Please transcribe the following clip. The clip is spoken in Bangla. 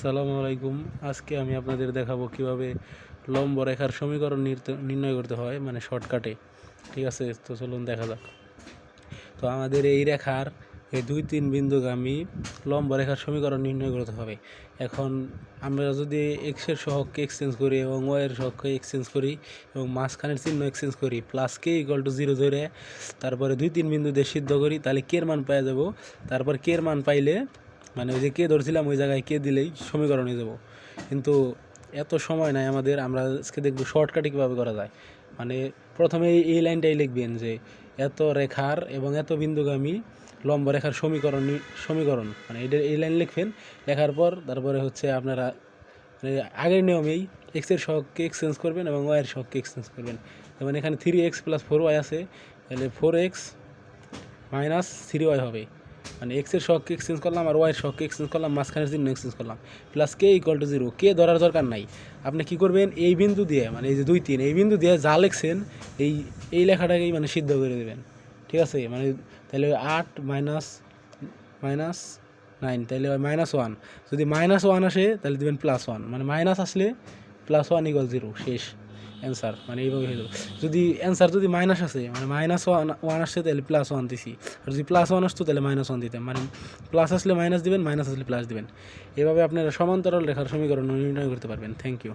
আসসালামু আলাইকুম। আজকে আমি আপনাদের দেখাবো কীভাবে লম্ব রেখার সমীকরণ নির্ণয় করতে হয় মানে শর্টকাটে ঠিক আছে? তো চলুন দেখা যাক। তো আমাদের এই রেখার এই দুই তিন বিন্দুগামী লম্ব রেখার সমীকরণ নির্ণয় করতে হবে। এখন আমরা যদি এক্সের সহগকে এক্সচেঞ্জ করি এবং ওয়ের সহগকে এক্সচেঞ্জ করি এবং মাঝখানের চিহ্ন এক্সচেঞ্জ করি plus K equal to zero ধরে তারপরে দুই তিন বিন্দু দিয়ে সিদ্ধ করি, তাহলে কের মান পাওয়া যাব। তারপর কের মান পাইলে মানে ওই যে কে ধরছিলাম ওই জায়গায়, কে দিলেই সমীকরণ হয়ে যাব। কিন্তু এত সময় নাই আমাদের, আমরা আজকে দেখব শর্টকাটে কীভাবে করা যায়। মানে প্রথমে এই- লাইনটাই লিখবেন যে, এত রেখার এবং এত বিন্দুগামী লম্ব রেখার সমীকরণ সমীকরণ। মানে এটা, এই লাইন লিখবেন, লেখার পর তারপরে হচ্ছে আপনারা মানে আগের নিয়মেই এক্সের শখকে এক্সচেঞ্জ করবেন এবং ওয়াইয়ের শখকে এক্সচেঞ্জ করবেন। যেমন এখানে three X plus four Y আছে, তাহলে four X minus three Y হবে। মানে এক্সের শখকে এক্সচেঞ্জ করলাম আর ওয়াইয়ের শখকে এক্সচেঞ্জ করলাম, মাঝখানের চিহ্ন এক্সচেঞ্জ করলাম। Plus K equal to zero কে ধরার দরকার নাই। আপনি কি করবেন? এই বিন্দু দিয়ে মানে এই যে দুই তিন, এই বিন্দু দিয়ে যা লিখছেন, এই এই লেখাটাকেই মানে সিদ্ধ করে দেবেন। ঠিক আছে? মানে তাহলে আট মাইনাস মাইনাস নাইন তাহলে মাইনাস ওয়ান যদি মাইনাস ওয়ান আসে, তাহলে দেবেন প্লাস ওয়ান মানে মাইনাস আসলে প্লাস ওয়ান ইকুয়াল জিরো শেষ। অ্যান্সার মানে এইভাবে হয়ে যাবে। যদি অ্যান্সার যদি মাইনাস আসে মানে মাইনাস ওয়ান আসছে তাহলে প্লাস ওয়ান দিছি। আর যদি প্লাস ওয়ান আসতো তাহলে মাইনাস ওয়ান দিতাম। মানে প্লাস আসলে মাইনাস দিবেন মাইনাস আসলে প্লাস দিবেন। এভাবে আপনারা সমান্তরাল রেখার সমীকরণ নির্ণয় করতে পারবেন। Thank you